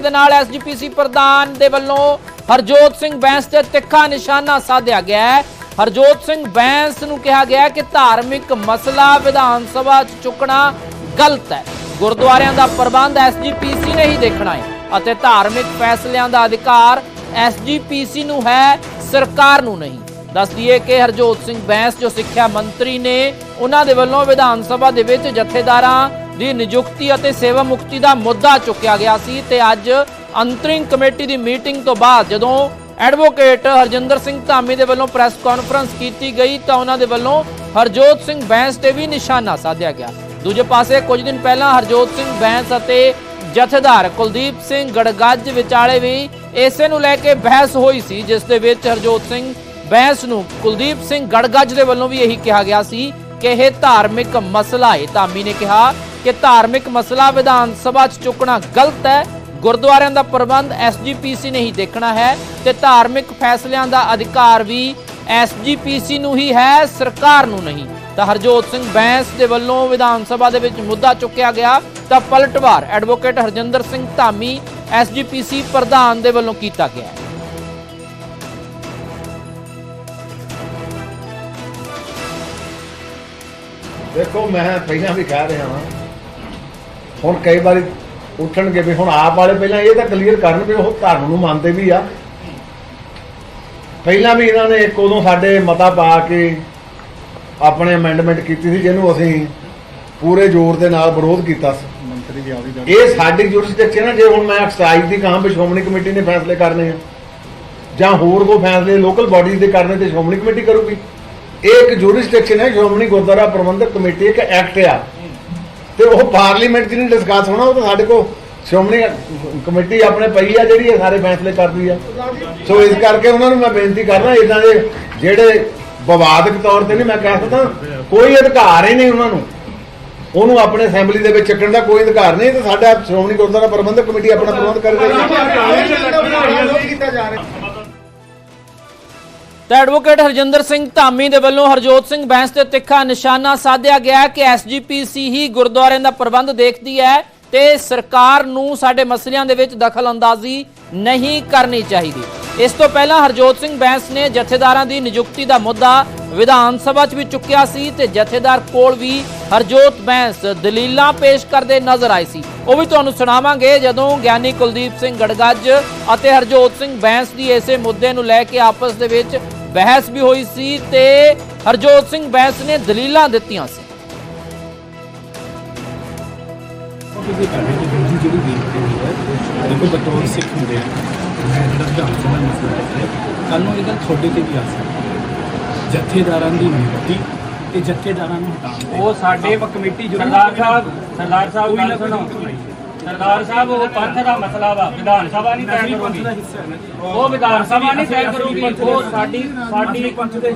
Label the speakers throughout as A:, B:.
A: ਦੇ ਨਾਲ ਐਸਜੀਪੀਸੀ ਪ੍ਰਧਾਨ ਦੇ ਵੱਲੋਂ ਹਰਜੋਤ ਸਿੰਘ ਬੈਂਸ ਤੇ ਤਿੱਖਾ ਨਿਸ਼ਾਨਾ ਸਾਧਿਆ ਗਿਆ ਹੈ। ਹਰਜੋਤ ਸਿੰਘ ਬੈਂਸ ਨੂੰ ਕਿਹਾ ਗਿਆ ਕਿ ਧਾਰਮਿਕ ਮਸਲਾ ਵਿਧਾਨ ਸਭਾ 'ਚ ਚੁੱਕਣਾ ਗਲਤ ਹੈ। ਗੁਰਦੁਆਰਿਆਂ ਦਾ ਪ੍ਰਬੰਧ ਐਸਜੀਪੀਸੀ ਨੇ ਹੀ ਦੇਖਣਾ ਹੈ ਅਤੇ ਧਾਰਮਿਕ ਫੈਸਲਿਆਂ ਦਾ ਅਧਿਕਾਰ ਐਸਜੀਪੀਸੀ ਨੂੰ ਹੈ, ਸਰਕਾਰ ਨੂੰ ਨਹੀਂ। ਦੱਸ ਦਈਏ ਕਿ ਹਰਜੋਤ ਸਿੰਘ ਬੈਂਸ, ਜੋ ਸਿੱਖਿਆ ਮੰਤਰੀ ਨੇ, ਉਹਨਾਂ ਦੇ ਵੱਲੋਂ ਵਿਧਾਨ ਸਭਾ ਦੇ ਵਿੱਚ ਜਥੇਦਾਰਾਂ ਦੀ ਨਿਯੁਕਤੀ ਅਤੇ ਸੇਵਾ ਮੁਕਤੀ ਦਾ ਮੁੱਦਾ ਚੁੱਕਿਆ ਗਿਆ ਸੀ ਤੇ ਅੱਜ ਅੰਤਰਿੰਗ ਕਮੇਟੀ ਦੀ ਮੀਟਿੰਗ ਤੋਂ ਬਾਅਦ ਜਦੋਂ ਐਡਵੋਕੇਟ ਹਰਜਿੰਦਰ ਸਿੰਘ ਧਾਮੀ ਦੇ ਵੱਲੋਂ ਪ੍ਰੈਸ ਕਾਨਫਰੰਸ ਕੀਤੀ ਗਈ ਤਾਂ ਉਹਨਾਂ ਦੇ ਵੱਲੋਂ ਹਰਜੋਤ ਸਿੰਘ ਬੈਂਸ ਤੇ ਵੀ ਨਿਸ਼ਾਨਾ ਸਾਧਿਆ ਗਿਆ। ਦੂਜੇ ਪਾਸੇ ਕੁਝ ਦਿਨ ਪਹਿਲਾਂ ਹਰਜੋਤ ਸਿੰਘ ਬੈਂਸ ਅਤੇ ਜਥੇਦਾਰ ਕੁਲਦੀਪ ਸਿੰਘ ਗੜਗੱਜ ਵਿਚਾਲੇ ਵੀ ਇਸੇ ਨੂੰ ਲੈ ਕੇ ਬਹਿਸ ਹੋਈ ਸੀ, ਜਿਸ ਦੇ ਵਿੱਚ ਹਰਜੋਤ ਸਿੰਘ ਬੈਂਸ ਨੂੰ ਕੁਲਦੀਪ ਸਿੰਘ ਗੜਗੱਜ ਦੇ ਵੱਲੋਂ ਵੀ ਇਹੀ ਕਿਹਾ ਗਿਆ ਸੀ ਕਿ ਇਹ ਧਾਰਮਿਕ ਮਸਲਾ ਹੈ। ਧਾਮੀ ਨੇ ਕਿਹਾ ਕਿ ਧਾਰਮਿਕ ਮਸਲਾ ਵਿਧਾਨ ਸਭਾ 'ਚ ਚੁੱਕਣਾ ਗਲਤ ਹੈ, ਗੁਰਦੁਆਰਿਆਂ ਦਾ ਪ੍ਰਬੰਧ ਐਸਜੀਪੀਸੀ ਨੇ ਹੀ ਦੇਖਣਾ ਹੈ ਤੇ ਧਾਰਮਿਕ ਫੈਸਲਿਆਂ ਦਾ ਅਧਿਕਾਰ ਵੀ ਐਸਜੀਪੀਸੀ ਨੂੰ ਹੀ ਹੈ, ਸਰਕਾਰ ਨੂੰ ਨਹੀਂ। ਤਾਂ ਹਰਜੋਤ ਸਿੰਘ ਬੈਂਸ ਦੇ ਵੱਲੋਂ ਵਿਧਾਨ ਸਭਾ ਦੇ ਵਿੱਚ ਮੁੱਦਾ ਚੁੱਕਿਆ ਗਿਆ, ਤਾਂ ਪਲਟਵਾਰ ਐਡਵੋਕੇਟ ਹਰਜਿੰਦਰ ਸਿੰਘ ਧਾਮੀ ਐਸਜੀਪੀਸੀ ਪ੍ਰਧਾਨ ਦੇ ਵੱਲੋਂ ਕੀਤਾ ਗਿਆ।
B: ਦੇਖੋ, ਮੈਂ ਪਹਿਲਾਂ ਵੀ ਕਹਿ ਰਿਹਾ ਹਾਂ ਹੁਣ ਕਈ ਵਾਰੀ ਉੱਠਣਗੇ ਵੀ ਹੁਣ ਆਪ ਵਾਲੇ ਪਹਿਲਾਂ ਇਹ ਤਾਂ ਕਲੀਅਰ ਕਰਨ ਵੀ ਉਹ ਧਰਮ ਨੂੰ ਮੰਨਦੇ ਵੀ ਆ। ਪਹਿਲਾਂ ਵੀ ਇਹਨਾਂ ਨੇ ਇੱਕ ਉਦੋਂ ਸਾਡੇ ਮਤਾ ਪਾ ਕੇ ਆਪਣੇ ਅਮੈਂਡਮੈਂਟ ਕੀਤੀ ਸੀ ਜਿਹਨੂੰ ਅਸੀਂ ਪੂਰੇ ਜ਼ੋਰ ਦੇ ਨਾਲ ਵਿਰੋਧ ਕੀਤਾ ਸੀ।
C: ਮੰਤਰੀ ਦੀ ਆਵੀ ਦਾ
B: ਇਹ ਸਾਡੀ ਜੁਰਿਸਡਿਕਸ਼ਨ ਹੈ ਜੇ ਹੁਣ ਮੈਂ ਐਕਸਾਈਜ਼ ਦੀ ਕਹਾਂ ਵੀ ਸ਼੍ਰੋਮਣੀ ਕਮੇਟੀ ਨੇ ਫੈਸਲੇ ਕਰਨੇ ਆ ਜਾਂ ਹੋਰ ਕੋਈ ਫੈਸਲੇ ਲੋਕਲ ਬਾਡੀਜ਼ ਦੇ ਕਰਨੇ ਤੇ ਸ਼੍ਰੋਮਣੀ ਕਮੇਟੀ ਕਰੂਗੀ। ਇਹ ਇੱਕ ਜੁਰਿਸਡਿਕਸ਼ਨ ਹੈ ਸ਼੍ਰੋਮਣੀ ਗੁਰਦੁਆਰਾ ਪ੍ਰਬੰਧਕ ਕਮੇਟੀ ਇੱਕ ਐਕਟ ਆ। ਤੇ ਉਹ ਪਾਰਲੀਮੈਂਟ 'ਚ ਨਹੀਂ ਡਿਸਕਸ ਹੋਣਾ, ਉਹ ਤਾਂ ਸਾਡੇ ਕੋਲ ਸ਼੍ਰੋਮਣੀ ਕਮੇਟੀ ਆਪਣੇ ਪਈ ਆ ਜਿਹੜੀ, ਇਹ ਸਾਰੇ ਫੈਸਲੇ ਕਰਦੀ ਆ। ਸੋ ਇਸ ਕਰਕੇ ਉਹਨਾਂ ਨੂੰ ਮੈਂ ਬੇਨਤੀ ਕਰਦਾ ਇਦਾਂ ਦੇ ਜਿਹੜੇ ਵਿਵਾਦਕ ਤੌਰ ਤੇ ਨਹੀਂ, ਮੈਂ ਕਹਿ ਸਕਦਾ, ਕੋਈ ਅਧਿਕਾਰ ਹੀ ਨਹੀਂ ਉਹਨਾਂ ਨੂੰ। ਉਹਨੂੰ ਆਪਣੇ ਅਸੈਂਬਲੀ ਦੇ ਵਿੱਚ ਚੱਕਣ ਦਾ ਕੋਈ ਅਧਿਕਾਰ ਨਹੀਂ, ਤੇ ਸਾਡਾ ਸ਼੍ਰੋਮਣੀ ਗੁਰਦੁਆਰਾ ਪ੍ਰਬੰਧਕ ਕਮੇਟੀ ਆਪਣਾ ਪ੍ਰਬੰਧ ਕਰ ਰਹੀ ਹੈ।
A: ਤਾਂ ਐਡਵੋਕੇਟ ਹਰਜਿੰਦਰ ਸਿੰਘ ਧਾਮੀ ਦੇ ਵੱਲੋਂ ਹਰਜੋਤ ਸਿੰਘ ਬੈਂਸ ਤੇ ਤਿੱਖਾ ਨਿਸ਼ਾਨਾ ਸਾਧਿਆ ਗਿਆ ਹੈ ਕਿ ਐਸਜੀਪੀਸੀ ਹੀ ਗੁਰਦੁਆਰਿਆਂ ਦਾ ਪ੍ਰਬੰਧ ਦੇਖਦੀ ਹੈ ਤੇ ਸਰਕਾਰ ਨੂੰ ਸਾਡੇ ਮਸਲਿਆਂ ਦੇ ਵਿੱਚ ਦਖਲ ਅੰਦਾਜ਼ੀ ਨਹੀਂ ਕਰਨੀ ਚਾਹੀਦੀ। ਇਸ ਤੋਂ ਪਹਿਲਾਂ ਹਰਜੋਤ ਸਿੰਘ ਬੈਂਸ ਨੇ ਜਥੇਦਾਰਾਂ ਦੀ ਨਿਯੁਕਤੀ ਦਾ ਮੁੱਦਾ ਵਿਧਾਨ ਸਭਾ 'ਚ ਵੀ ਚੁੱਕਿਆ ਸੀ ਤੇ ਜਥੇਦਾਰ ਕੋਲ ਵੀ ਹਰਜੋਤ ਬੈਂਸ ਦਲੀਲਾਂ ਪੇਸ਼ ਕਰਦੇ ਨਜ਼ਰ ਆਏ ਸੀ। ਉਹ ਵੀ ਤੁਹਾਨੂੰ ਸੁਣਾਵਾਂਗੇ ਜਦੋਂ ਗਿਆਨੀ ਕੁਲਦੀਪ ਸਿੰਘ ਗੜਗੱਜ ਅਤੇ ਹਰਜੋਤ ਸਿੰਘ ਬੈਂਸ ਦੀ ਇਸੇ ਮੁੱਦੇ ਨੂੰ ਲੈ ਕੇ ਆਪਸ ਦੇ ਵਿੱਚ ਬਹਿਸ ਵੀ ਹੋਈ ਸੀ ਤੇ ਹਰਜੋਤ ਸਿੰਘ ਬੈਂਸ ਨੇ ਦਲੀਲਾਂ ਦਿੱਤੀਆਂ ਸੀ
C: ਕਿਸੇ ਕਾਰਨ ਦੀ ਦੂਜੀ ਜਿਹੜੀ ਬੇਨਤੀ ਹੋਈ ਹੈ ਦੇਖੋ ਬਤੌਰ ਸਿੱਖ ਹੁੰਦੇ ਆ ਮੈਂ ਜਿਹੜਾ ਵਿਧਾਨ ਸਭਾ ਦਾ ਮਸਲਾ ਹੈ ਕੱਲ ਨੂੰ ਇਹ ਗੱਲ ਤੁਹਾਡੇ ਤੇ ਵੀ ਆ ਸਕਦੀ ਹੈ ਜਥੇਦਾਰਾਂ ਦੀ ਨਿਯੁਕਤੀ ਤੇ ਜਥੇਦਾਰਾਂ ਨੂੰ ਹਟਾਉਣ ਦੇ
D: ਉਹ ਸਾਡੇ
C: ਕਮੇਟੀ ਜ਼ਰੂਰ
D: ਸਰਦਾਰ ਸਾਹਿਬ ਸਰਦਾਰ ਸਾਹਿਬ ਗੱਲ ਸੁਣੋ। ਸਰਦਾਰ ਸਾਹਿਬ ਉਹ ਪੰਥ ਦਾ ਮਸਲਾ ਵਾ ਵਿਧਾਨ ਸਭਾ ਨਹੀਂ ਤੈਅ ਕਰੂਗੀ। ਉਹ ਵਿਧਾਨ ਸਭਾ ਨਹੀਂ ਤੈਅ ਕਰੂਗੀ ਉਹ ਸਾਡੀ ਸਾਡੀ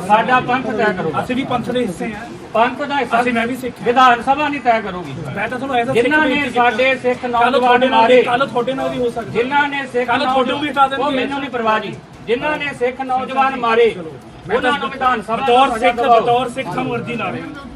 D: ਸਾਡਾ ਪੰਥ ਤੈਅ ਕਰੂਗਾ।
C: ਅਸੀਂ ਵੀ ਪੰਥ ਦੇ ਹਿੱਸੇ ਆ
D: ਪੰਥ ਦਾ ਹਿੱਸਾ
C: ਅਸੀਂ ਮੈਂ ਵੀ ਸਿੱਖ।
D: ਵਿਧਾਨ ਸਭਾ ਨਹੀਂ ਤੈਅ ਕਰੂਗੀ।
C: ਮੈਂ ਤਾਂ ਤੁਹਾਨੂੰ ਐਸਾ
D: ਜਿਨ੍ਹਾਂ ਨੇ ਸਾਡੇ ਸਿੱਖ ਨੌਜਵਾਨ ਮਾਰੇ।
C: ਕੱਲ ਤੁਹਾਡੇ ਨਾਲ ਵੀ ਹੋ ਸਕਦਾ।
D: ਜਿਨ੍ਹਾਂ ਨੇ ਸਿੱਖ
C: ਕੱਲ੍ਹ ਤੁਹਾਡੇ ਵੀ ਹਟਾ ਦੇਣਗੇ।
D: ਉਹ ਮੈਨੂੰ ਨਹੀਂ ਪਰਵਾਹ ਜੀ। ਜਿਨ੍ਹਾਂ ਨੇ ਸਿੱਖ ਨੌਜਵਾਨ ਮਾਰੇ ਉਹਨਾਂ ਨੂੰ ਵਿਧਾਨ ਸਭਾ
C: ਬਤੌਰ ਸਿੱਖ। ਬਤੌਰ ਸਿੱਖ ਹਮ ਵਰਦੀ ਲਾ ਰਹੇ ਹਾਂ